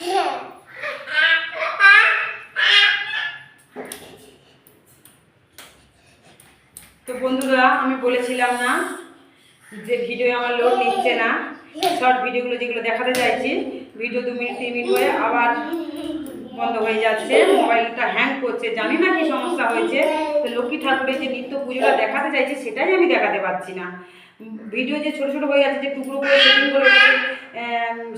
তো বন্ধুরা, আমি বলেছিলাম না যে ভিডিও আমার লোক নিচ্ছে না। শর্ট ভিডিওগুলো যেগুলো দেখাতে চাইছি ভিডিও দু মিনিট তিন মিনিট হয়ে আবার বন্ধ হয়ে যাচ্ছে। মোবাইলটা হ্যাং করছে। জানি না কি সমস্যা হয়েছে। তো লক্ষ্মী ঠাকুরের যে নিত্য পুজোটা দেখাতে চাইছি, সেটাই আমি দেখাতে পারছি না। ভিডিও যে ছোট ছোট হয়ে যাচ্ছে, যে টুকরো করে সেটিং করে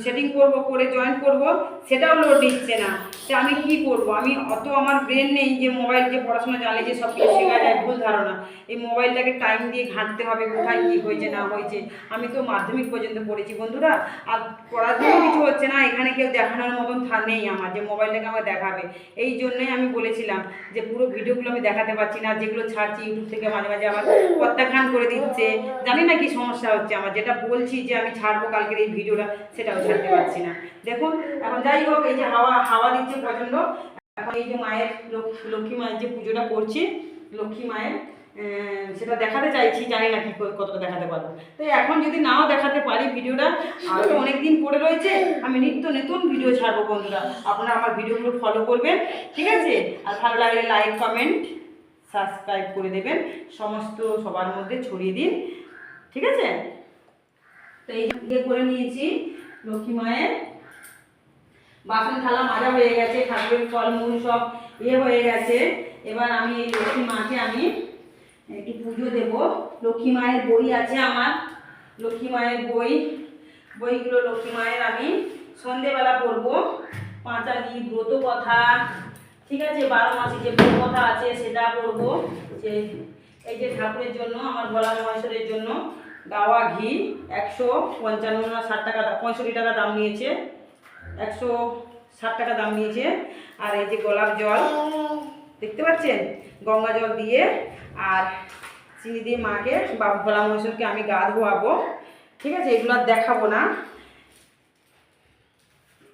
সেটিং করব করে জয়েন করব সেটাও লোড দিচ্ছে না। তো আমি কি করব? আমি অত আমার ব্রেন নেই যে মোবাইল যে পড়াশোনা জানলে যে সব কিছু শেখা যায়, ভুল ধারণা। এই মোবাইলটাকে টাইম দিয়ে ঘাঁটতে হবে, কোথায় কী হয়েছে, না হয়েছে। আমি তো মাধ্যমিক পর্যন্ত পড়েছি, বন্ধুরা। আর পড়ার জন্য কিছু হচ্ছে না, এখানে কেউ দেখানোর মতন নেই আমার, যে মোবাইলটাকে আমার দেখাবে। এই জন্যই আমি বলেছিলাম যে পুরো ভিডিওগুলো আমি দেখাতে পারছি না, যেগুলো ছাড়ছি ইউটিউব থেকে মাঝে মাঝে আমার প্রত্যাখ্যান করে দিচ্ছে। জানি না কি সমস্যা হচ্ছে আমার, যেটা বলছি যে আমি ছাড়বো কালকের এই ভিডিওটা সেটাও ছাড়তে পারছি না। দেখুন, এখন যাই হোক, এই যে হাওয়া হাওয়া দিচ্ছে প্রচণ্ড। এখন এই যে মায়ের লক্ষ- লক্ষ্মী মায়ের যে পুজোটা করছি, লক্ষ্মী মায়ের সেটা দেখাতে চাইছি, জানি না কি কতটা দেখাতে পারব। তো এখন যদি নাও দেখাতে পারি ভিডিওটা আরও অনেক দিন পড়ে রয়েছে, আমি নিত্য নতুন ভিডিও ছাড়বো বন্ধুরা। আপনারা আমার ভিডিওগুলো ফলো করবেন, ঠিক আছে? আর ভালো লাগলে লাইক কমেন্ট সাবস্ক্রাইব করে দেবেন, সমস্ত সবার মধ্যে ছড়িয়ে দিন, ঠিক আছে? তো এই ইয়ে করে নিয়েছি, লক্ষ্মী মায়ের বাসন থালা মাজা হয়ে গেছে ঠাকুরের ফলমূল সব ইয়ে হয়ে গেছে। এবার আমি এই লক্ষ্মী মাকে আমি একটু পুজো দেব। লক্ষ্মী মায়ের বই আছে আমার, লক্ষ্মী মায়ের বই। বইগুলো লক্ষ্মী মায়ের আমি সন্ধেবেলা পড়ব। পাঁচালি ব্রত কথা, ঠিক আছে? বারো মাসে যে ব্রত কথা আছে সেটা পড়ব। যে এই যে ঠাকুরের জন্য, আমার গলা মহেশ্বরের জন্য গাওয়া ঘি একশো পঞ্চান্ন ষাট টাকা পঁয়ষট্টি টাকা দাম নিয়েছে। একশো ষাট টাকা দাম নিয়েছে। আর এই যে গোলাপ জল, দেখতে পাচ্ছেন? গঙ্গা জল দিয়ে আর চিনি দিয়ে মাকে বা ভোলা মহেশ্বরকে আমি গা ধোয়াবো। ঠিক আছে? এগুলো দেখাবো না।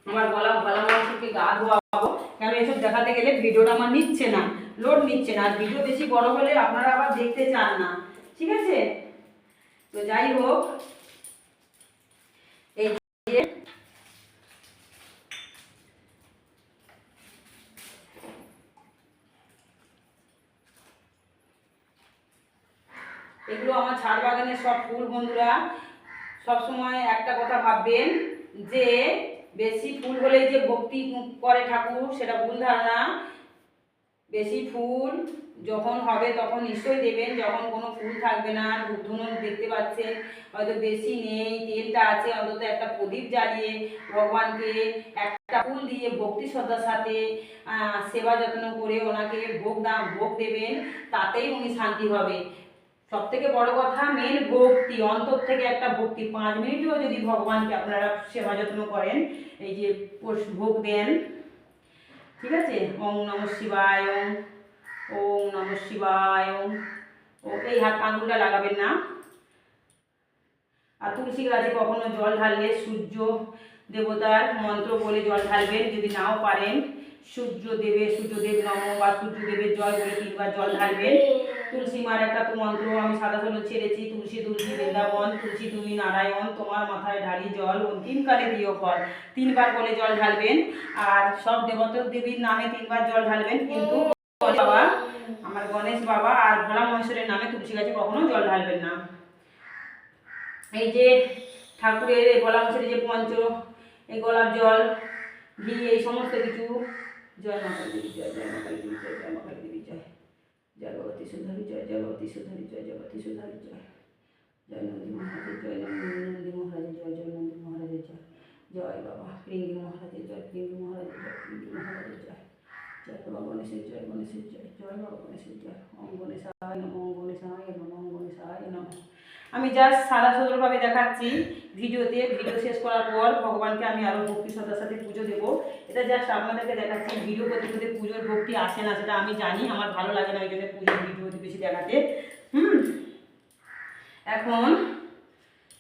আমার গলা ভোলা মহেশ্বরকে গা ধোয়াবো। কেন এসব দেখাতে গেলে ভিডিওটা আমার নিচ্ছে না, লোড নিচ্ছে না। আর ভিডিও বেশি বড় হলে আপনারা আবার দেখতে চান না। ঠিক আছে? তো যাই হোক এই যে এগুলো আমার ছাদ বাগানের সব ফুল বন্ধুরা, সব সময় একটা কথা ভাববেন, যে বেশি ফুল হলেই যে ভক্তি করে ঠাকুর, সেটা ভুল ধারণা। বেশি ফুল যখন হবে তখন নিশ্চয়ই দেবেন, যখন কোনো ফুল থাকবে না ধূপধুনো দেখতে পাচ্ছেন, হয়তো বেশি নেই, তেলটা আছে, অন্তত একটা প্রদীপ জ্বালিয়ে ভগবানকে একটা ফুল দিয়ে ভক্তি শ্রদ্ধার সাথে সেবা যত্ন করে ওনাকে ভোগ দাম ভোগ দেবেন, তাতেই উনি শান্তি হবে। সব থেকে বড় কথা মেন ভক্তি, অন্তর থেকে একটা ভক্তি। পাঁচ মিনিটও যদি ভগবানকে আপনারা সেবা যত্ন করেন, এই যে ভোগ দেন, ঠিক আছে? ওম নম শিবায় ওম নম শিবায়, ও এই হাত আঙুলটা লাগাবেন না। আর তুলসী গাছে কখনো জল ঢাললে সূর্য দেবতার মন্ত্র বলে জল ঢালবেন, যদি নাও পারেন। সূর্য দেবে সূর্যদেব নম বা সূর্যদেবের জল বলে তিনবার জল ঢালবেন। তুলসী মার একটা তো মন্ত্র আমি সাদা সলো ছেড়েছি, তুলসী তুলসী বৃন্দাবন, তুলসী তুমি নারায়ণ, তোমার মাথায় ঢালি জল অন্তিমকালে দিও ফল। তিনবার বলে জল ঢালবেন, আর সব দেবতা দেবীর নামে তিনবার জল ঢালবেন, কিন্তু বাবা, আমার গণেশ বাবা আর ভোলা মহেশ্বরের নামে তুলসী গাছে কখনো জল ঢালবেন না। এই যে ঠাকুরের ভোলা মহেশ্বরের যে পঞ্চ, এই গোলাপ জল, ঘি, এই সমস্ত কিছু জয় মা কালী দেবী জয় জয় মা কালী দেবী জয় জয় মা কালী দেবী জয় জয় ভগবতী সুধারী জয় জয় ভগবতী সুধারী জয় জগতী সুধারী জয় জয় নন্দী মহারাজের জয় নন্দী মহারাজের জয় জয় নন্দী মহারাজের জয় জয় বাবা পিঙ্গি মহারাজের জয় পিঙ্গি মহারাজের জয় পিঙ্গি মহারাজের জয় জয় বাবা গণেশের জয় গণেশের জয় জয় বাবা গণেশের জয় ওম গণেশায় নম ওম গণেশায় নম ওম গণেশায় নম আমি জাস্ট সাদা সদরভাবে দেখাচ্ছি ভিডিওতে। ভিডিও শেষ করার পর ভগবানকে আমি আরও ভক্তি শ্রদ্ধার সাথে পুজো দেবো। এটা জাস্ট আপনাদেরকে দেখাচ্ছি, ভিডিও করতে করতে পুজোর ভক্তি আসে না সেটা আমি জানি, আমার ভালো লাগে না ওই জন্য পুজোর ভিডিও বেশি দেখাতে। হুম? এখন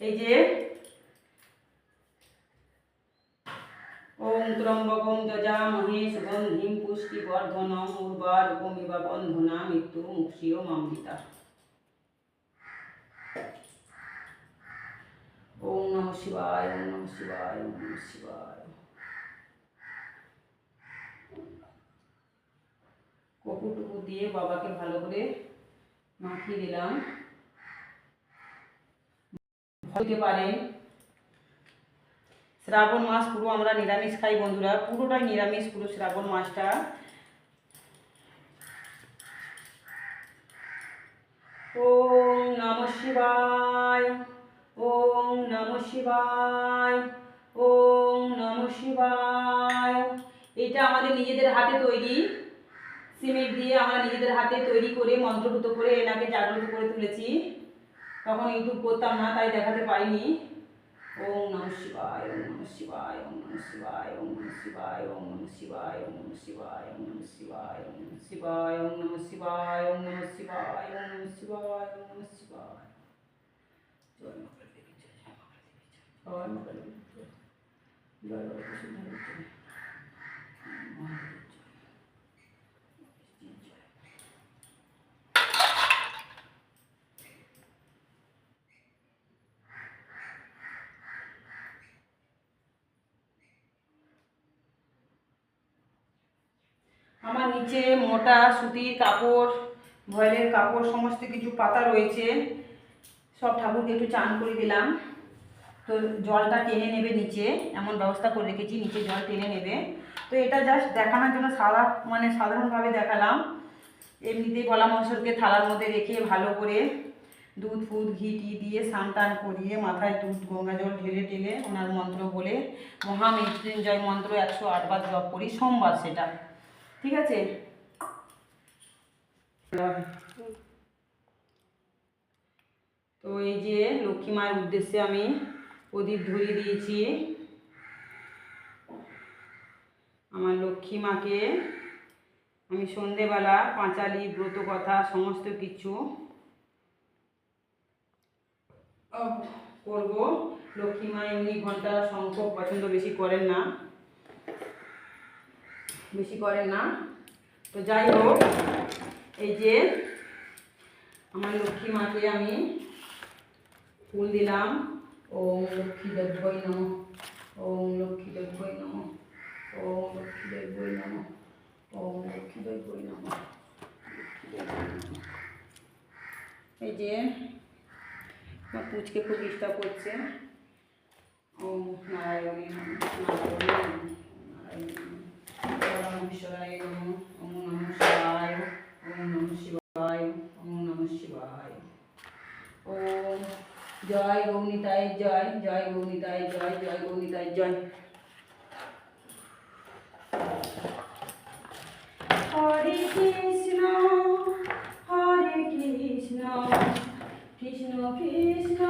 এই যে ওম ত্রম্বকম যজামহে সুগন্ধিম পুষ্টিবর্ধনম উর্বারুকমিব বন্ধনা মৃত্যু মুক্ষীয় মামৃতা ওম নম শিবায় ওম নম শিবায়, ওম কপুটুকু দিয়ে বাবাকে ভালো করে মাখিয়ে দিলাম হতে পারে শ্রাবণ মাস পুরো আমরা নিরামিষ খাই বন্ধুরা, পুরোটাই নিরামিষ পুরো শ্রাবণ মাসটা। ওম নম শিবায়। ওম নম শিবায় ওম নম শিবায় এটা আমাদের নিজেদের হাতে তৈরি সিমেন্ট দিয়ে আমরা নিজেদের হাতে তৈরি করে মন্ত্রভূত করে এনাকে জাগ্রত করে তুলেছি তখন ইউটিউব করতাম না তাই দেখাতে পারিনি ওম নম শিবায় ওম নম শিবায় ওম নম শিবায় ওম নম শিবায় ওম নম শিবায় ওম নম শিবায় ওম নম শিবায় ওম নম শিবায় ওম নম শিবায় ওম নম শিবায় ওম নম শিবায় ওম নম শিবায় জয় আমার নিচে মোটা সুতির কাপড়, ভয়েলের কাপড়, সমস্ত কিছু পাতা রয়েছে। সব ঠাকুরকে একটু চান করে দিলাম। তো জলটা টেনে নেবে নিচে, এমন ব্যবস্থা করে রেখেছি, নিচে জল টেনে নেবে। তো এটা জাস্ট দেখানোর জন্য সাদা মানে সাধারণভাবে দেখালাম। এমনিতেই গলা মশলকে থালার মধ্যে রেখে ভালো করে দুধ ফুধ, ঘি টি দিয়ে স্নান টান করিয়ে মাথায় দুধ, গঙ্গা জল ঢেলে ঢেলে ওনার মন্ত্র বলে মহামৃত্যুঞ্জয় মন্ত্র একশো আটবার জপ করি, সোমবার সেটা। ঠিক আছে? তো এই যে লক্ষ্মী মায়ের উদ্দেশ্যে আমি প্রদীপ ধরিয়ে দিয়েছি। আমার লক্ষ্মী মাকে। আমি সন্ধেবেলা, পাঁচালি ব্রত কথা সমস্ত কিছু করব। লক্ষ্মী মা এমনি ঘণ্টা শঙ্খ পছন্দ বেশি করেন না। বেশি করেন না। তো যাই হোক, এই যে আমার লক্ষ্মী মাকে আমি ফুল দিলাম। ওম লক্ষ্মী দেব্যই নম ওম লক্ষ্মী দেব্যই নম ওম লক্ষ্মী দেব্যই নম ওম লক্ষ্মী দেব্যই নম এই যে আমার পুচকে খুব ডিস্টার্ব করছে ওম নারায়ণী নারায়ণী নারায়ণী ঈশ্বরায় নম ওম নম শিবায় ওম নম শিবায় নম শিবায় ওম জয় গৌনিতায় জয় জয় গৌনিতায় জয় জয় গৌনিতায় জয়। হরে কৃষ্ণ হরে কৃষ্ণ কৃষ্ণ কৃষ্ণ।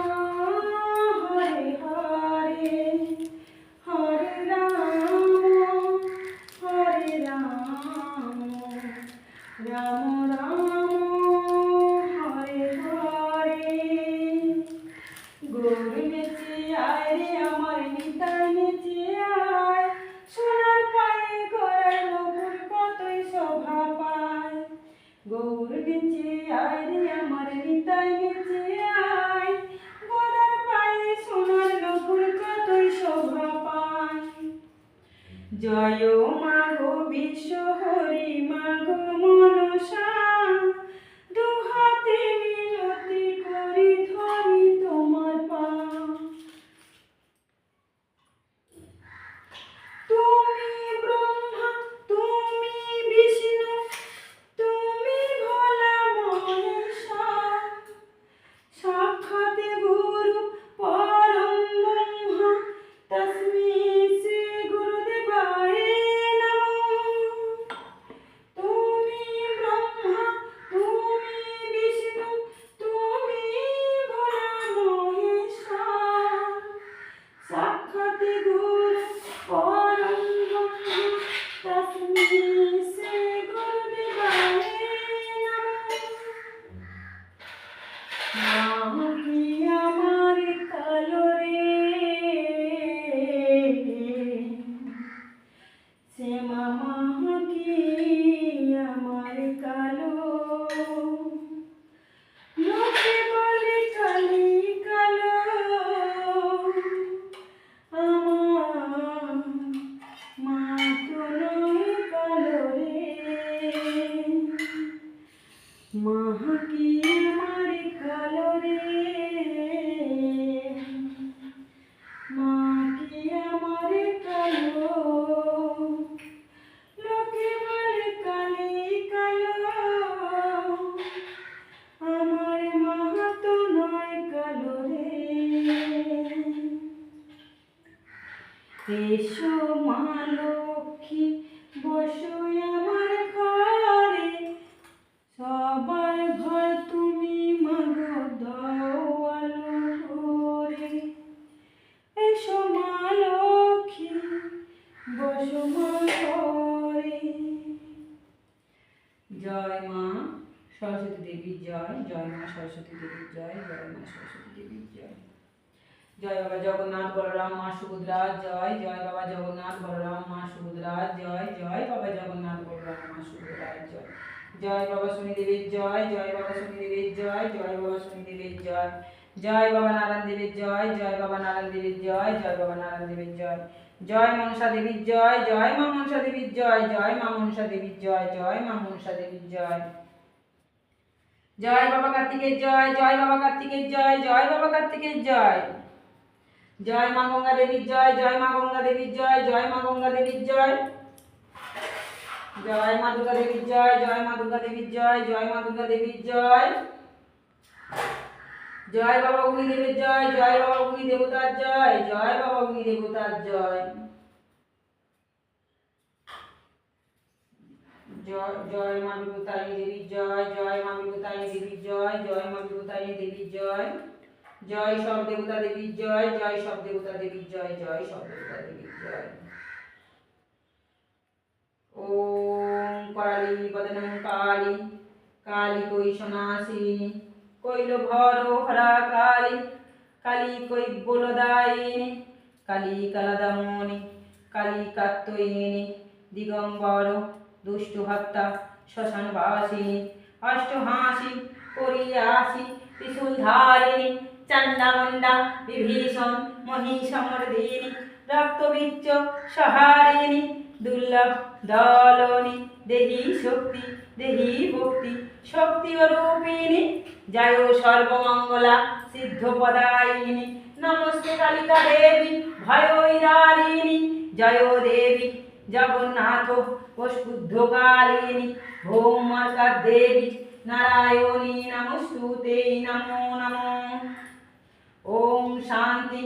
জয় বাবা জগন্নাথ বলরাম মা সুভদ্রা জয় জয় বাবা জগন্নাথ বলরাম মা সুভদ্রা জয় জয় বাবা জগন্নাথ বলরাম মা সুভদ্রা জয় জয় বাবা শনিদেবের জয় জয় বাবা শনিদেবের জয় জয় বাবা শনিদেবের জয় জয় বাবা নারায়ণ দেবের জয় জয় বাবা নারায়ণ দেবের জয় জয় বাবা নারায়ণ দেবের জয় জয় মনসা দেবীর জয় জয় মা মনসা দেবীর জয় জয় মা মনসা দেবীর জয় জয় মা মনসা দেবীর জয় জয় বাবা কার্তিকের জয় জয় বাবা কার্তিকের জয় জয় বাবা কার্তিকের জয় জয় মা গঙ্গা দেবীর জয় জয় মা গঙ্গা দেবীর জয় জয় মা গঙ্গা দেবীর জয়। জয় মা দুর্গা দেবীর জয় জয় মা দুর্গা দেবীর জয় জয় মা দুর্গা দেবীর জয়। জয় বাবা অগ্নি দেবের জয় জয় বাবা অগ্নি দেবতার জয় জয় বাবা অগ্নি দেবতার জয়। জয় জয় মা বিভূতায়ী দেবীর জয় জয় মা বিভূতায়ী দেবীর জয় জয় মা বিভূতায়ী দেবীর জয়। জয় সব দেবতা দেবীর জয় জয় সব দেবতা দেবীর জয় জয় সব দেবতা দেবীর জয়। ওম কালী বদনং কালী কালী কই সনাসিনী, কইল ভর হরা কালী কালী কই বলদায়িনী, কালী কালাদামণি, কালী কাত্তয়িনী, দিগম্বর, দুষ্ট হত্যা বাসিনী অষ্টহাসি ত্রিশূল চণ্ডামণ্ডা বিভীষণ মহিষমর্দিনী রক্তবীর্য, সহারিণী, দুর্লভ, দলনী, দেহি শক্তি, দেহি ভক্তি শক্তি রূপিণী জয় সর্বমঙ্গলা, সিদ্ধপদায়িনী, নমস্তে কালিকা দেবী ভয়ৈরারিণী জয় দেবী, জগন্নাথ বসুদ্ধকালিনী ভৌমার্কা দেবী নারায়ণী, নমস্তুতে, নমো নমো। ওম শান্তি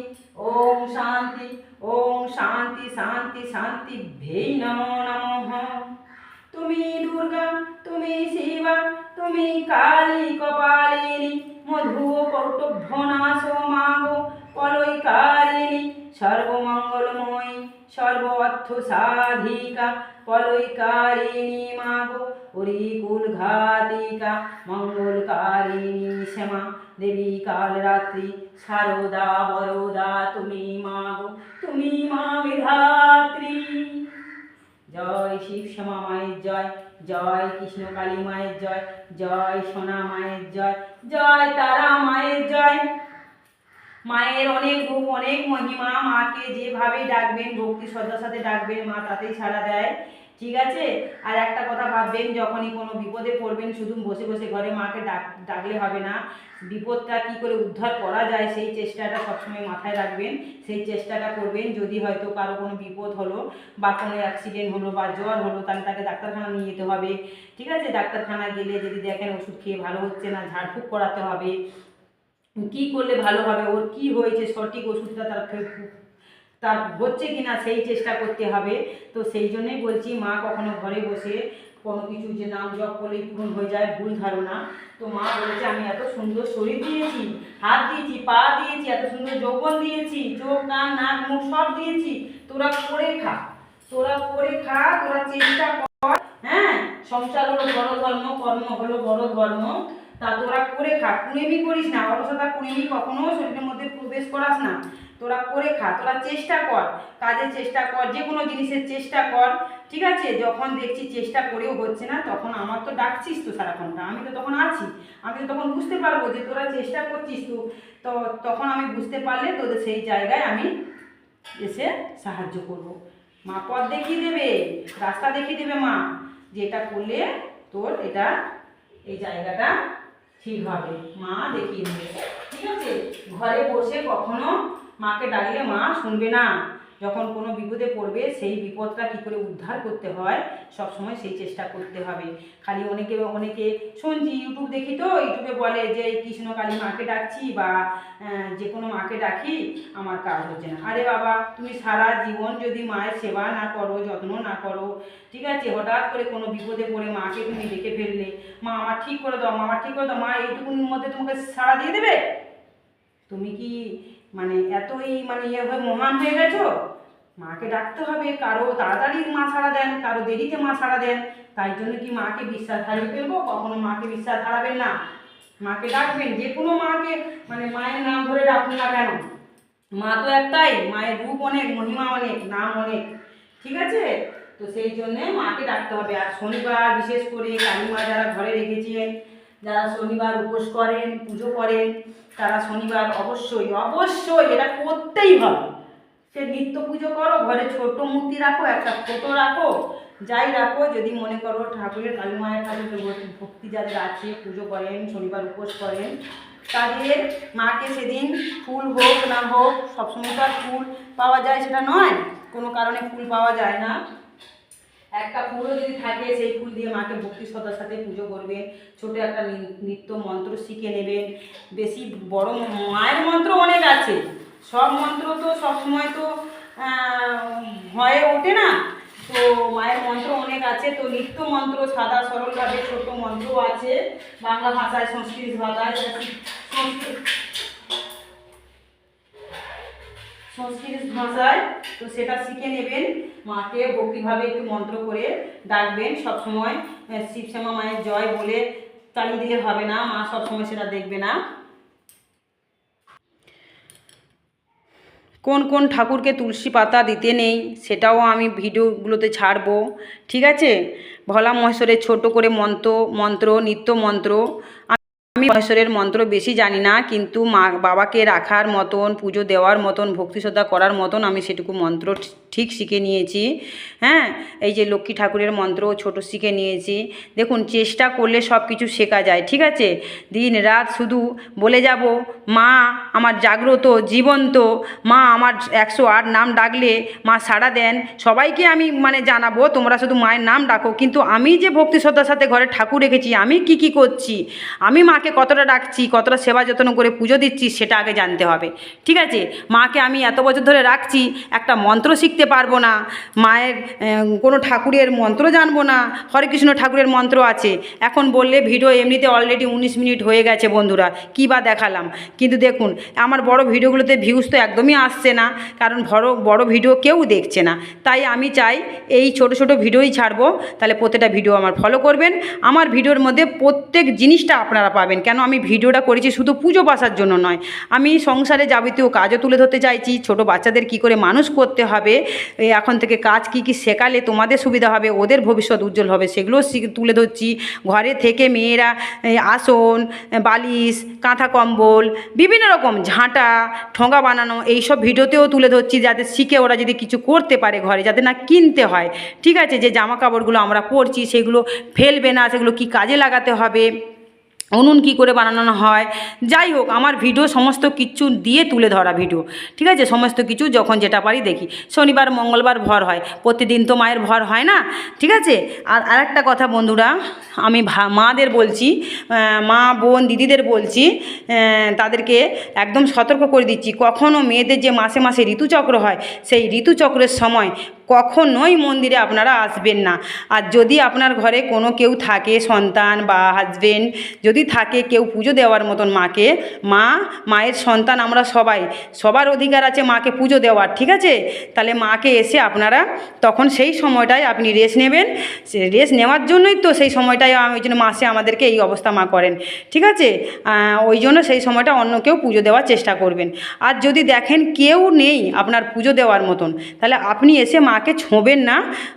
ওম শান্তি ওম শান্তি শান্তি শান্তি ভেই নমো নমঃ তুমি দুর্গা তুমি শিবা তুমি কালী কপালিনী মধু কৌটভ্য নাশ মাগো পলৈকারিণী সর্বমঙ্গলময়ী সর্ব অর্থ সাধিকা পলৈকারিণী মাগো হরিকুল ঘাতিকা মঙ্গলকারিণী শ্যামা, দেবী কাল রাত্রি সারদা বরদা, তুমি মা গো, তুমি মা বিধাত্রী। জয় শিব শ্যামা মায়ের জয় জয় কৃষ্ণ কালী মায়ের জয় জয় সোনা মায়ের জয় জয় তারা মায়ের জয়। মায়ের অনেক রূপ, অনেক মহিমা, মাকে যেভাবে ডাকবেন, ভক্তি শ্রদ্ধার সাথে ডাকবেন, মা তাতেই সাড়া দেয়। ঠিক আছে? আর একটা কথা ভাববেন যখনই কোনো বিপদে পড়বেন, শুধু বসে বসে ঘরে মাকে ডাক, ডাকলে হবে না। বিপদটা কি করে উদ্ধার করা যায়, সেই চেষ্টাটা সবসময় মাথায় রাখবেন। সেই চেষ্টাটা করবেন, যদি হয়তো কারও কোনো বিপদ হলো বা কোনো অ্যাক্সিডেন্ট হলো বা জ্বর হলো, তাহলে তাকে ডাক্তারখানা নিয়ে যেতে হবে। ঠিক আছে? ডাক্তারখানা গেলে যদি দেখেন ওষুধ খেয়ে ভালো হচ্ছে না, ঝাড়ফুঁক করাতে হবে। কি করলে ভালো হবে? ওর কি হয়েছে? সঠিক ওষুধটা তার তার হচ্ছে কি না সেই চেষ্টা করতে হবে। তো সেই জন্যই বলছি, মা কখনো ঘরে বসে কোনো কিছু যে নাম জপ করলেই পূরণ হয়ে যায়, ভুল ধারণা। তো মা বলেছে, আমি এত সুন্দর শরীর দিয়েছি, হাত দিয়েছি, পা দিয়েছি, এত সুন্দর যৌবন দিয়েছি, চোখ, কান, নাক, মুখ সব দিয়েছি, তোরা করে খা, তোরা করে খা, তোরা চেষ্টা কর। হ্যাঁ সংসার হলো বড় ধর্ম, কর্ম হলো বড় ধর্ম, তা তোরা করে খা। কুড়েমি করিস না, অলসতা কুড়েমি কখনো শরীরের মধ্যে প্রবেশ করাস না। তোরা করে খা, তোরা চেষ্টা কর, কাজের চেষ্টা কর যে কোনো জিনিসের চেষ্টা কর, ঠিক আছে? যখন দেখছি চেষ্টা করেও হচ্ছে না, তখন আমার তো ডাকছিস তো সারাক্ষণটা, আমি তো তখন আছি, আমি তো তখন বুঝতে পারব যে তোরা চেষ্টা করছিস তো তো তখন আমি বুঝতে পারলে তোদের সেই জায়গায় আমি এসে সাহায্য করব। মা পথ দেখিয়ে দেবে, রাস্তা দেখিয়ে দেবে মা যে এটা করলে তোর এটা, এই জায়গাটা ঠিক হবে। মা দেখিয়ে দেবে, ঠিক আছে? ঘরে বসে কখনো মাকে ডাকলে মা শুনবে না। যখন কোনো বিপদে পড়বে, সেই বিপদটা কী করে উদ্ধার করতে হয় সব সময় সেই চেষ্টা করতে হবে। খালি অনেকে অনেকে শুনছি ইউটিউব দেখি তো, ইউটিউবে বলে যে, কৃষ্ণ কালী মাকে ডাকছি বা যে কোনো মাকে ডাকি, আমার কাজ হচ্ছে না। আরে বাবা, তুমি সারা জীবন যদি মায়ের সেবা না করো, যত্ন না করো, ঠিক আছে? হঠাৎ করে কোনো বিপদে পড়ে মাকে তুমি ডেকে ফেললে, মা আমার ঠিক করে দাও, মা আমার ঠিক করে দাও, মা এইটুকুর মধ্যে তোমাকে সাড়া দিয়ে দেবে? তুমি কি মানে এতই মানে ইয়ে হয়ে মহান হয়ে গেছো? মাকে ডাকতে হবে, কারও তাড়াতাড়ি মা ছাড়া দেন, কারও দেরিতে মা ছাড়া দেন, তাই জন্য কি মাকে বিশ্বাস হারিয়ে ফেলব? কখনো মাকে বিশ্বাস হারাবেন না। মাকে ডাকবেন, যে কোনো মাকে মানে মায়ের নাম ধরে ডাকুন না কেন? মা তো একটাই, মায়ের রূপ অনেক, মহিমা অনেক, নাম অনেক, ঠিক আছে? তো সেই জন্যে মাকে ডাকতে হবে। আর শনিবার বিশেষ করে কালী মা যারা ঘরে রেখেছেন, যারা শনিবার উপোস করেন, পুজো করেন তারা শনিবার অবশ্যই অবশ্যই এটা করতেই হবে। সে নিত্য পুজো করো, ঘরে ছোট মূর্তি রাখো, একটা ফটো রাখো, যাই রাখো, যদি মনে করো ঠাকুরের কালী মায়ের ঠাকুরের ভক্তি যাদের আছে, পুজো করেন, শনিবার উপোস করেন, তাদের মাকে সেদিন ফুল হোক না হোক সবসময় তো আর ফুল পাওয়া যায় সেটা নয়, কোনো কারণে ফুল পাওয়া যায় না। একটা ফুলও যদি থাকে, সেই ফুল দিয়ে মাকে ভক্তি শ্রদ্ধার সাথে পুজো করবেন। ছোট একটা নিত্য মন্ত্র শিখে নেবেন। বেশি বড় মায়ের মন্ত্র অনেক আছে। সব মন্ত্র তো সব সময় তো হয়ে ওঠে না। তো মায়ের মন্ত্র অনেক আছে। তো নিত্য মন্ত্র সাদা সরলভাবে ছোট মন্ত্র আছে। বাংলা ভাষায় সংস্কৃত ভাষায়, সংস্কৃত সংস্কৃত ভাষায়। তো সেটা শিখে নেবেন। মাকে ভক্তিভাবে একটু মন্ত্র করে ডাকবেন। সবসময় শিবশ্যামা মায়ের জয় বলে চালিয়ে দিলে হবে না। মা সবসময় সেটা দেখবে না। কোন কোন ঠাকুরকে তুলসী পাতা দিতে নেই, সেটাও আমি ভিডিওগুলোতে ছাড়বো। ঠিক আছে? ভোলা মহেশ্বরের ছোট করে মন্ত্র মন্ত্র, নিত্য মন্ত্র। মহেশ্বরের মন্ত্র বেশি জানি না, কিন্তু মা, বাবাকে রাখার মতন, পুজো দেওয়ার মতন, ভক্তিশ্রদ্ধা করার মতন আমি সেটুকু মন্ত্র ঠিক শিখে নিয়েছি। হ্যাঁ? এই যে লক্ষ্মী ঠাকুরের মন্ত্র ছোট শিখে নিয়েছি। দেখুন, চেষ্টা করলে সব কিছু শেখা যায়, ঠিক আছে? দিন রাত শুধু বলে যাব, মা, আমার জাগ্রত, জীবন্ত, মা, আমার একশো আট নাম ডাকলে মা সাড়া দেন। সবাইকে আমি মানে জানাব, তোমরা শুধু মায়ের নাম ডাকো। কিন্তু আমি যে ভক্তি শ্রদ্ধার সাথে ঘরে ঠাকুর রেখেছি, আমি কি কি করছি? আমি মাকে কতটা ডাকছি, কতটা সেবা যত্ন করে পুজো দিচ্ছি, সেটা আগে জানতে হবে, ঠিক আছে? মাকে আমি এত বছর ধরে রাখছি, একটা মন্ত্র শিখতে পারব না। মায়ের কোনো ঠাকুরের মন্ত্র জানব না। হরে কৃষ্ণ ঠাকুরের মন্ত্র আছে। এখন বললে ভিডিও এমনিতে অলরেডি উনিশ মিনিট হয়ে গেছে বন্ধুরা। কী বা দেখালাম। কিন্তু দেখুন, আমার বড় ভিডিওগুলোতে ভিউজ তো একদমই আসছে না। কারণ বড় বড় ভিডিও কেউ দেখছে না। তাই আমি চাই এই ছোট ছোট ভিডিওই ছাড়বো। তাহলে প্রত্যেকটা ভিডিও আমার ফলো করবেন। আমার ভিডিওর মধ্যে প্রত্যেক জিনিসটা আপনারা পাবেন। কেন আমি ভিডিওটা করেছি শুধু পুজো বাসার জন্য নয়। আমি সংসারে যাবতীয় কাজও তুলে ধরতে চাইছি। ছোট বাচ্চাদের কি করে মানুষ করতে হবে? এখন থেকে কাজ কি কি শেখালে তোমাদের সুবিধা হবে, ওদের ভবিষ্যৎ উজ্জ্বল হবে, সেগুলো তুলে ধরছি। ঘরে থেকে মেয়েরা আসন, বালিশ, কাঁথা কম্বল, বিভিন্ন রকম ঝাঁটা, ঠোঙা বানানো, এইসব ভিডিওতেও তুলে ধরছি যাতে শিখে ওরা যদি কিছু করতে পারে ঘরে, যাতে না কিনতে হয়। ঠিক আছে, যে জামা কাপড়গুলো আমরা পরছি, সেগুলো ফেলবে না, সেগুলো কি কাজে লাগাতে হবে? উনুন কী করে বানানো হয়? যাই হোক, আমার ভিডিও সমস্ত কিছু দিয়ে তুলে ধরা ভিডিও। ঠিক আছে? সমস্ত কিছু যখন যেটা পারি দেখি। শনিবার, মঙ্গলবার ভর হয়। প্রতিদিন তো মায়ের ভর হয় না? ঠিক আছে? আর আরেকটা কথা বন্ধুরা, আমি মাদের বলছি মা, বোন, দিদিদের বলছি তাদেরকে একদম সতর্ক করে দিচ্ছি। কখনও মেয়েদের যে মাসে মাসে ঋতুচক্র হয়, সেই ঋতুচক্রের সময় কখনোই মন্দিরে আপনারা আসবেন না। আর যদি আপনার ঘরে কোনো কেউ থাকে, সন্তান বা হাজবেন্ড যদি থাকে কেউ পুজো দেওয়ার মতন মাকে, মা, মায়ের সন্তান আমরা সবাই, সবার অধিকার আছে মাকে পুজো দেওয়ার, ঠিক আছে? তাহলে মাকে এসে আপনারা তখন সেই সময়টায় আপনি রেস্ট নেবেন। রেস্ট নেওয়ার জন্যই তো সেই সময়টায় ওই জন্য মাসে আমাদেরকে এই অবস্থা মা করেন, ঠিক আছে? ওই জন্য সেই সময়টা অন্য কেউ পুজো দেওয়ার চেষ্টা করবেন। আর যদি দেখেন কেউ নেই আপনার পুজো দেওয়ার মতন, তাহলে আপনি এসে মাকে ছোঁবেন না,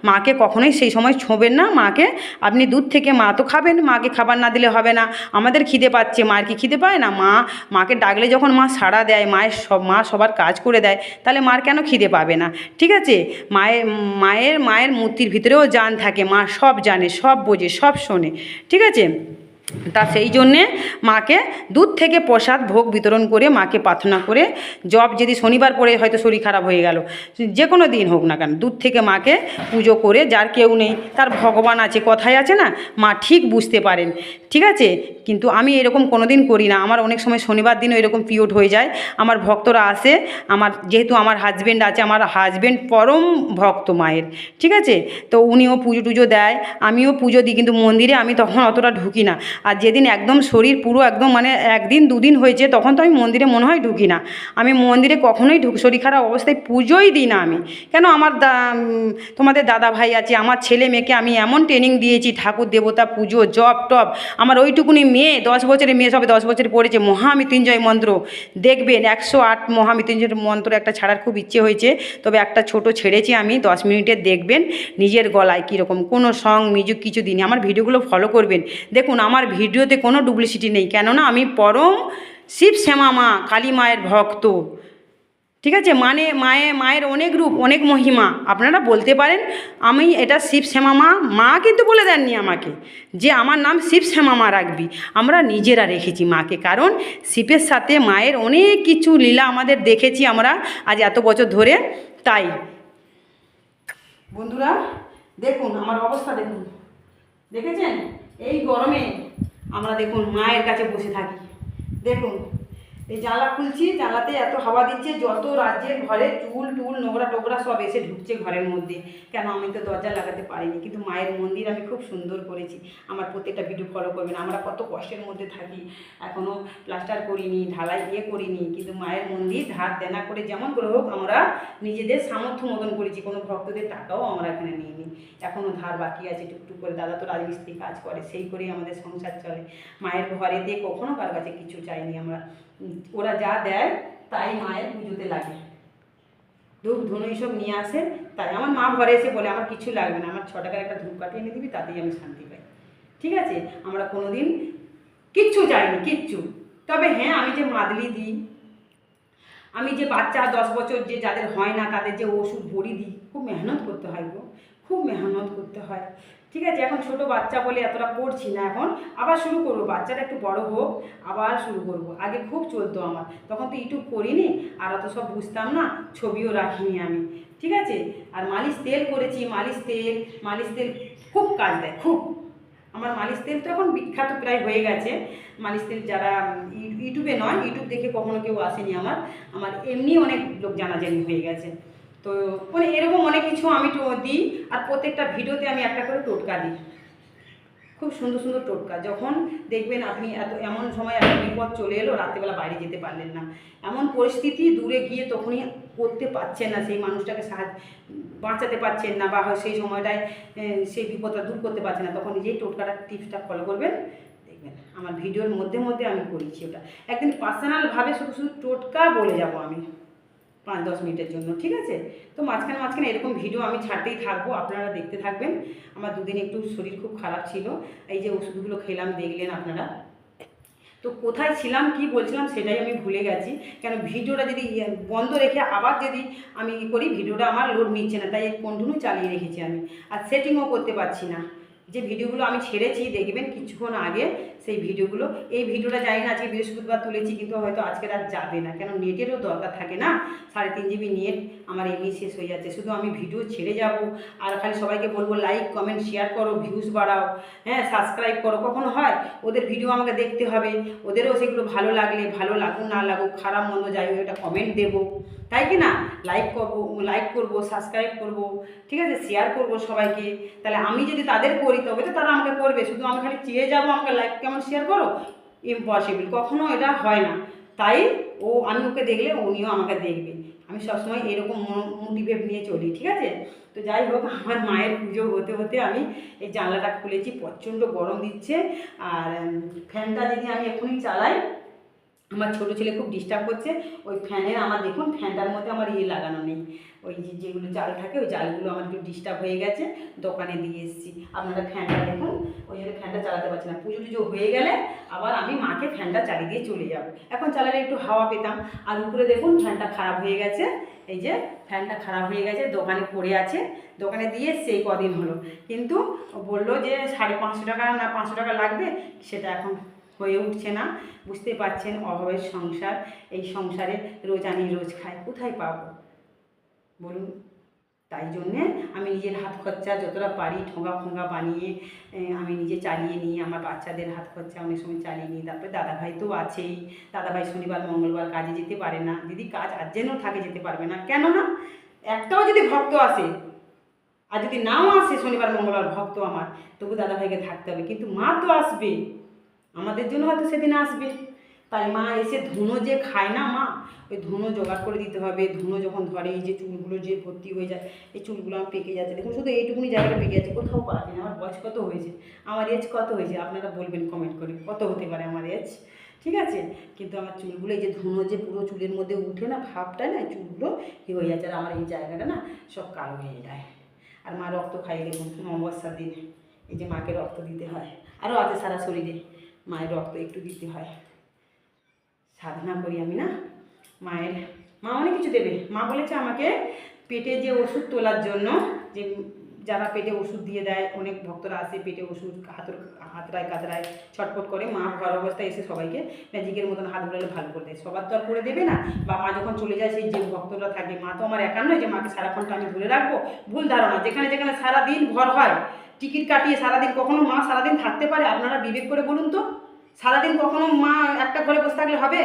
মাকে কখনোই সেই সময় ছোঁবেন না, মাকে আপনি দূর থেকে মা তো খাবেন, মাকে খাবার না দিলে হবে না। আমাদের খিদে পাচ্ছে মায়ের কি খিদে পায় না? মা, মাকে ডাকলে যখন মা সাড়া দেয়, মায়ের সব, মা সবার কাজ করে দেয়, তাহলে মার কেন খিদে পাবে না? ঠিক আছে? মায়ের মায়ের মায়ের মূর্তির ভিতরেও জান থাকে, মা সব জানে, সব বোঝে, সব শোনে। ঠিক আছে? তা সেই জন্যে মাকে দুধ থেকে প্রসাদ ভোগ বিতরণ করে মাকে প্রার্থনা করে, জব যদি শনিবার পরে হয়তো শরীর খারাপ হয়ে গেল। যে কোনো দিন হোক না কেন, দুধ থেকে মাকে পুজো করে, যার কেউ নেই, তার ভগবান আছে কথায় আছে না, মা ঠিক বুঝতে পারেন। ঠিক আছে? কিন্তু আমি এরকম কোনো দিন করি না। আমার অনেক সময় শনিবার দিনও এরকম পিরিয়ড হয়ে যায়। আমার ভক্তরা আসে, আমার যেহেতু আমার হাজব্যান্ড আছে, আমার হাজব্যান্ড পরম ভক্ত মায়ের। ঠিক আছে? তো উনিও পুজো টুজো দেয়, আমিও পুজো দিই, কিন্তু মন্দিরে আমি তখন অতটা ঢুকি না। আর যেদিন একদম শরীর পুরো একদম মানে একদিন দুদিন হয়েছে, তখন তো আমি মন্দিরে মনে হয় ঢুকি না। আমি মন্দিরে কখনোই ঢুক, শরীর খারাপ অবস্থায় পুজোই দিই না আমি। কেন আমার তোমাদের দাদা ভাই আছে, আমার ছেলে মেয়েকে আমি এমন ট্রেনিং দিয়েছি, ঠাকুর, দেবতা, পুজো, জপ, টপ। আমার ওইটুকুনি মেয়ে, দশ বছরের মেয়ে, সবে দশ বছর পড়েছে মহামৃত্যুঞ্জয় মন্ত্র। দেখবেন একশো আট মহামৃত্যুঞ্জয় মন্ত্র একটা ছাড়ার খুব ইচ্ছে হয়েছে, তবে একটা ছোট ছেড়েছি আমি, দশ মিনিটে দেখবেন নিজের গলায় কীরকম। কোনো সং মিউজিক কিছু দিনই আমার ভিডিওগুলো ফলো করবেন। দেখুন, আমার ভিডিওতে কোনো ডুপ্লিসিটি নেই। কেননা আমি পরম শিব শ্যামা মা, কালী মায়ের ভক্ত। ঠিক আছে? মানে মায়ে, মায়ের অনেক রূপ, অনেক মহিমা। আপনারা বলতে পারেন, আমি এটা শিব শ্যামা মা মা কিন্তু বলে দেননি আমাকে যে আমার নাম শিব শ্যামা মা রাখবি। আমরা নিজেরা রেখেছি মাকে। কারণ শিবের সাথে মায়ের অনেক কিছু লীলা আমাদের দেখেছি আমরা আজ এত বছর ধরে। তাই বন্ধুরা, দেখুন, আমার অবস্থা দেখুন। দেখেছেন? এই গরমে আমরা দেখুন মায়ের কাছে বসে থাকি। দেখুন এই জানলা খুলছি, জানলাতে এত হাওয়া দিচ্ছে, যত রাজ্যের ঘরে চুল, টুল, নোংরা টোকরা সব এসে ঢুকছে ঘরের মধ্যে। কেন আমি তো দরজা লাগাতে পারিনি, কিন্তু মায়ের মন্দির আমি খুব সুন্দর করেছি। আমার প্রত্যেকটা ভিডিও ফলো করবেন, আমরা কত কষ্টের মধ্যে থাকি। এখনও প্লাস্টার করিনি, ঢালাই ইয়ে করিনি, কিন্তু মায়ের মন্দির ধার দেনা করে যেমন করে হোক, আমরা নিজেদের সামর্থ্য মতন করেছি, কোনো ভক্তদের টাকাও আমরা এখানে নিইনি। এখনও ধার বাকি আছে, টুকটুক করে দাদা তো রাজমিস্ত্রি কাজ করে, সেই করেই আমাদের সংসার চলে। মায়ের ঘরে দিয়ে কখনও কার কাছে কিছু চাইনি আমরা। ওরা যা দেয়, তাই মায়ের পুজোতে লাগে। ধূপ, ধুনো এইসব নিয়ে আসে, তাই আমার মা ঘরে এসে বলে, আমার কিছু লাগবে না, আমার ছ টাকার একটা ধূপ কাঠি এনে দিবি, তাতেই আমি শান্তি পাই। ঠিক আছে? আমরা কোনো দিন কিচ্ছু চাইনি, কিচ্ছু। তবে হ্যাঁ আমি যে মাদলি দিই, আমি যে বাচ্চা দশ বছর যে যাদের হয় না, তাদের যে ওষুধ ভরি দিই, খুব মেহনত করতে হয় গো, খুব মেহনত করতে হয়। ঠিক আছে, এখন ছোট বাচ্চা বলে এতটা করছি না এখন। আবার শুরু করব, বাচ্চাটা একটু বড় হোক, আবার শুরু করব। আগে খুব চলতো আমার, তখন তো ইউটিউব করিনি, আর অত সব বুঝতাম না, ছবিও রাখিনি আমি, ঠিক আছে? আর মালিশ তেল করেছি, মালিশ তেল মালিশ তেল খুব কাজ দেয়, খুব। আমার মালিশ তেল তো এখন বিখ্যাত প্রায় হয়ে গেছে। মালিশ তেল যারা, ইউ- ইউটিউবে নয়, ইউটিউব দেখে কখনো কেউ আসেনি আমার। আমার এমনি অনেক লোক জানাজানি হয়ে গেছে। তো মানে এরকম অনেক কিছু আমি দিই, আর প্রত্যেকটা ভিডিওতে আমি একটা করে টোটকা দিই। খুব সুন্দর সুন্দর টোটকা। যখন দেখবেন আপনি এত, এমন সময় একটা বিপদ চলে এলো, রাত্রেবেলা বাইরে যেতে পারলেন না। এমন পরিস্থিতি দূরে গিয়ে তখনই করতে পারছেন না, সেই মানুষটাকে সাহায্য, বাঁচাতে পারছেন না, বা সেই সময়টায় সেই বিপদটা দূর করতে পারছেন না। তখন নিজেই টোটকাটা, টিপসটা ফলো করবেন, দেখবেন। আমার ভিডিওর মধ্যে মধ্যে আমি করেছি ওটা। একদিন পার্সোনালভাবে শুধু শুধু টোটকা বলে যাব আমি। পাঁচ, দশ মিনিটের জন্য, ঠিক আছে? তো মাঝখানে মাঝখানে এরকম ভিডিও আমি ছাড়তেই থাকব, আপনারা দেখতে থাকবেন। আমার দুদিন একটু শরীর খুব খারাপ ছিল, এই যে ওষুধগুলো খেলাম, দেখলেন আপনারা। তো কোথায় ছিলাম, কি বলছিলাম সেটাই আমি ভুলে গেছি। কেন ভিডিওটা যদি ইয়ে বন্ধ রেখে আবার যদি আমি ই করি, ভিডিওটা আমার লোড নিচ্ছে না, তাই কন্টিনিউ চালিয়ে রেখেছি আমি। আর সেটিংও করতে পারছি না। যে ভিডিওগুলো আমি ছেড়েছি, দেখবেন কিছুক্ষণ আগে সেই ভিডিওগুলো। এই ভিডিওটা জানি না আজকে বৃহস্পতিবার তুলেছি, কিন্তু হয়তো আজকে রাত যাবে না। কেন, নেটেরও দরকার থাকে না। সাড়ে তিন জিবি নেট আমার এমনি শেষ হয়ে যাচ্ছে। শুধু আমি ভিডিও ছেড়ে যাব। আর খালি সবাইকে বলব লাইক কমেন্ট শেয়ার করো ভিউজ বাড়াও। হ্যাঁ সাবস্ক্রাইব করো। কখনো হয়? ওদের ভিডিও আমাকে দেখতে হবে। ওদেরও সেগুলো ভালো লাগলে, ভালো লাগুক, না লাগুক, খারাপ, মন্দ যাই হোক, একটা কমেন্ট দেবো। তাই কি না? লাইক করব লাইক করব সাবস্ক্রাইব করব। ঠিক আছে? শেয়ার করব সবাইকে। তাহলে আমি যদি তাদের করি তবে তো তারা আমাকে করবে। শুধু আমি খালি চেয়ে যাব আমাকে লাইক কেমন শেয়ার করো? ইম্পসিবল কখনো এটা হয় না। তাই ও, আমি ওকে দেখলে উনিও আমাকে দেখবে। আমি সবসময় এরকম মোটিভেট নিয়ে চলি, ঠিক আছে? তো যাই হোক, আমার মায়ের পুজো হতে হতে আমি এই জানলাটা খুলেছি, প্রচণ্ড গরম দিচ্ছে। আর ফ্যানটা যদি আমি এখনই চালাই আমার ছোটো ছেলে খুব ডিস্টার্ব করছে, ওই ফ্যানের আমার দেখুন, ফ্যানটার মধ্যে আমার ইয়ে লাগানো নেই। ওই যে যেগুলো জাল থাকে, ওই জালগুলো আমার একটু ডিস্টার্ব হয়ে গেছে, দোকানে দিয়ে এসেছি। আপনারা ফ্যানটা দেখুন, ওই জন্য ফ্যানটা চালাতে পারছি না। পুজো টুজো হয়ে গেলে আবার আমি মাকে ফ্যানটা চালিয়ে দিয়ে চলে যাব। এখন চালালে একটু হাওয়া পেতাম। আর উপরে দেখুন, ফ্যানটা খারাপ হয়ে গেছে। এই যে ফ্যানটা খারাপ হয়ে গেছে, দোকানে পড়ে আছে। দোকানে দিয়ে সেই কদিন হলো। কিন্তু বলল যে সাড়ে পাঁচশো টাকা না পাঁচশো টাকা লাগবে, সেটা এখন হয়ে উঠছে না। বুঝতে পারছেন অভাবের সংসার, এই সংসারে রোজ আনি, রোজ খাই। কোথায় পাবো? বলুন। তাই জন্যে আমি নিজের হাত খরচা যতটা পারি ঠোঙা ফোঙা বানিয়ে আমি নিজে চালিয়ে নিই। আমার বাচ্চাদের হাত খরচা অনেক সময় চালিয়ে নিই। তারপরে দাদাভাই তো আছেই। দাদাভাই শনিবার, মঙ্গলবার কাজে যেতে পারে না। যদি কাজ আর্জেন্টও থাকে যেতে পারবে না। কেন না একটাও যদি ভক্ত আসে, আর যদি নাও আসে শনিবার, মঙ্গলবার ভক্ত আমার, তবু দাদাভাইকে থাকতে হবে। কিন্তু মা তো আসবে। আমাদের জন্য হয়তো সেদিন আসবে। তাই মা এসে ধুনো যে খায় না মা, ওই ধুনো জোগাড় করে দিতে হবে। ধুনো যখন ধরে, এই যে চুলগুলো যে ভর্তি হয়ে যায়, এই চুলগুলো আমার পেকে যাচ্ছে। দেখুন, শুধু এইটুকুনি জায়গাটা পেকে যাচ্ছে। কোথাও পাচ্ছি না আমার বয়স কত হয়েছে? আমার এজ কত হয়েছে? আপনারা বলবেন কমেন্ট করে। কত হতে পারে আমার এজ ঠিক আছে? কিন্তু আমার চুলগুলো, এই যে ধুনো যে পুরো চুলের মধ্যে উঠে না, ভাবটা না চুলগুলো ই হয়ে যাচ্ছে। আর আমার এই জায়গাটা না, সব কালো হয়ে যায়। আর মা রক্ত খাইয়ে দেখুন অমাবস্যার দিনে। এই যে মাকে রক্ত দিতে হয়। আরও আছে সারা শরীরে। মায়ের রক্ত একটু দিতে হয়। সাধনা করি আমি না? মায়ের, মা অনেক কিছু দেবে। মা বলেছে আমাকে পেটে যে ওষুধ তোলার জন্য, যে যারা পেটে ওষুধ দিয়ে দেয়, অনেক ভক্তরা আসে পেটে ওষুধ হাতের হাতরায় কাতরায় ছটফট করে, মা ঘর অবস্থায় এসে সবাইকে ম্যাজিকের মতন হাত বুলালে ভালো করে দেয়। সবার তো আর করে দেবে না। বা মা যখন চলে যায় সেই যে ভক্তরা থাকে মা তো আমার একার নয় যে মাকে সারাক্ষণটা আমি ধরে রাখব? ভুল ধারণা। যেখানে যেখানে সারাদিন ঘর হয়, টিকিট কাটিয়ে সারাদিন কখনো মা সারাদিন থাকতে পারে? আপনারা বিবেক করে বলুন তো। সারাদিন কখনো মা একটা ঘরে বসে থাকলে হবে?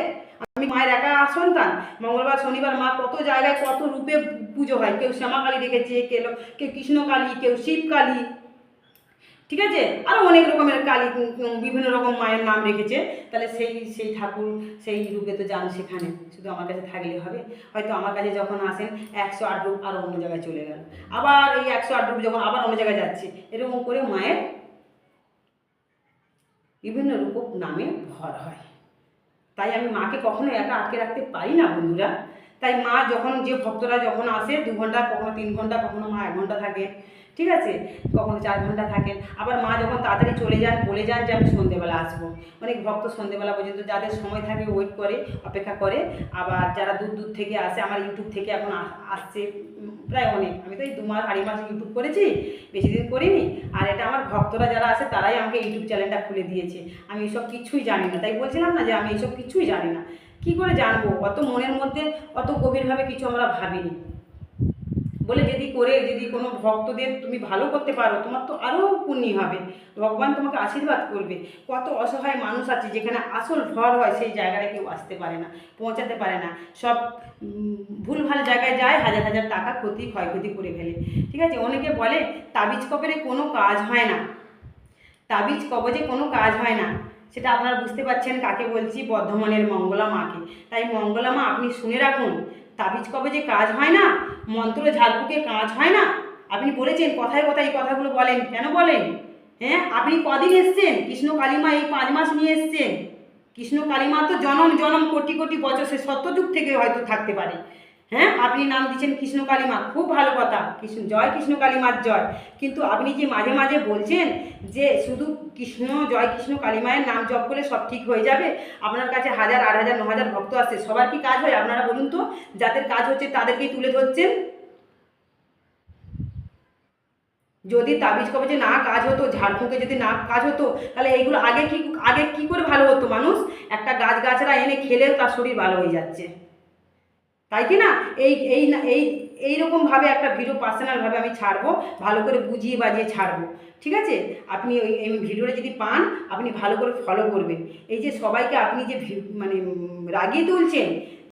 আমি মায়ের একা সন্তান। মঙ্গলবার, শনিবার মা কত জায়গায় কত রূপে পুজো হয়। কেউ শ্যামাকালী রেখেছে কেউ কেউ কৃষ্ণকালী, কেউ শিবকালী। ঠিক আছে? আরও অনেক রকমের কালী বিভিন্ন রকম মায়ের নাম রেখেছে। তাহলে সেই সেই ঠাকুর, সেই রূপে তো যান সেখানে। শুধু আমার কাছে থাকলে হবে। হয়তো আমার কাছে যখন আসেন, একশো আট রূপ আরও অন্য জায়গায় চলে গেল। আবার এই একশো আট রূপ যখন আবার অন্য জায়গায় যাচ্ছে, এরকম করে মায়ের বিভিন্ন রূপ নামে ভর হয়। তাই আমি মাকে কখনো একা আটকে রাখতে পারি না, বন্ধুরা। তাই মা যখন, যে ভক্তরা যখন আসে, দু ঘণ্টা, কখনো তিন ঘণ্টা, কখনো মা এক ঘণ্টা থাকে ঠিক আছে? কখনো চার ঘণ্টা থাকেন। আবার মা যখন তাড়াতাড়ি চলে যান, বলে যান যে আমি সন্ধেবেলা আসব। অনেক ভক্ত সন্ধেবেলা পর্যন্ত যাদের সময় থাকে ওয়েট করে, অপেক্ষা করে। আবার যারা দূর দূর থেকে আসে, আমার ইউটিউব থেকে এখন আসছে প্রায় অনেক। আমি তো এই দু মাস, আড়াই মাস ইউটিউব করেছি, বেশি দিন করিনি। আর এটা আমার ভক্তরা যারা আছে, তারাই আমাকে ইউটিউব চ্যানেলটা খুলে দিয়েছে। আমি এইসব কিছুই জানি না। তাই বলছিলাম না যে আমি এইসব কিছুই জানি না। কি করে জানব? অত মনের মধ্যে অত গভীরভাবে কিছু আমরা ভাবিনি। বলে যদি করে, যদি কোনো ভক্তদের তুমি ভালো করতে পারো, তোমার তো আরও পুণ্যি হবে। ভগবান তোমাকে আশীর্বাদ করবে। কত অসহায় মানুষ আছে যেখানে আসল ভর হয়, সেই জায়গায় কেউ আসতে পারে না, পৌঁছাতে পারে না। সব ভুলভাল জায়গায় যায়, হাজার হাজার টাকা ক্ষতি, ক্ষয়ক্ষতি করে ফেলে। ঠিক আছে? অনেকে বলে, তাবিজ কবরে কোনো কাজ হয় না। তাবিজ কবজে কোনো কাজ হয় না। সেটা আপনারা বুঝতে পারছেন কাকে বলছি? বর্ধমানের মঙ্গলা মাকে। তাই মঙ্গলা মা, আপনি শুনে রাখুন তাবিজ কবজে কাজ হয় না? মন্ত্র ঝালপুকে কাজ হয় না? আপনি বলেছেন, কথায় কথায় এই কথাগুলো বলেন, কেন বলেন? হ্যাঁ আপনি কদিন এসছেন? কৃষ্ণ কালিমা এই পাঁচ মাস নিয়ে এসছেন। কৃষ্ণ কালিমা তো জনম জনম, কোটি কোটি বছর, সে সত্যযুগ থেকে হয়তো থাকতে পারে। হ্যাঁ? আপনি নাম দিচ্ছেন কৃষ্ণ কালিমা, খুব ভালো কথা। কৃষ্ণ, জয় কৃষ্ণ কালিমার জয়। কিন্তু আপনি যে মাঝে মাঝে বলছেন যে শুধু কৃষ্ণ, জয় কৃষ্ণ কালিমায়ের নাম জপ করলে সব ঠিক হয়ে যাবে, আপনার কাছে হাজার, আট হাজার, ন হাজার ভক্ত আসছে, সবার কি কাজ হয় আপনারা বলুন তো? যাদের কাজ হচ্ছে তাদেরকেই তুলে ধরছেন? যদি তাবিজ কবজে না কাজ হতো, ঝাড়ফুঁকে যদি না কাজ হতো, তাহলে এইগুলো আগে কি আগে কি করে ভালো হতো মানুষ? একটা গাছ গাছরা এনে খেলেও তার শরীর ভালো হয়ে যাচ্ছে। তাই কি না? এই এই না, এই এইরকমভাবে একটা ভিডিও পার্সোনালভাবে আমি ছাড়বো, ভালো করে বুঝিয়ে বাজিয়ে ছাড়বো, ঠিক আছে? আপনি ওই, এই ভিডিওটা যদি পান, আপনি ভালো করে ফলো করবেন। এই যে সবাইকে আপনি যে মানে রাগিয়ে তুলছেন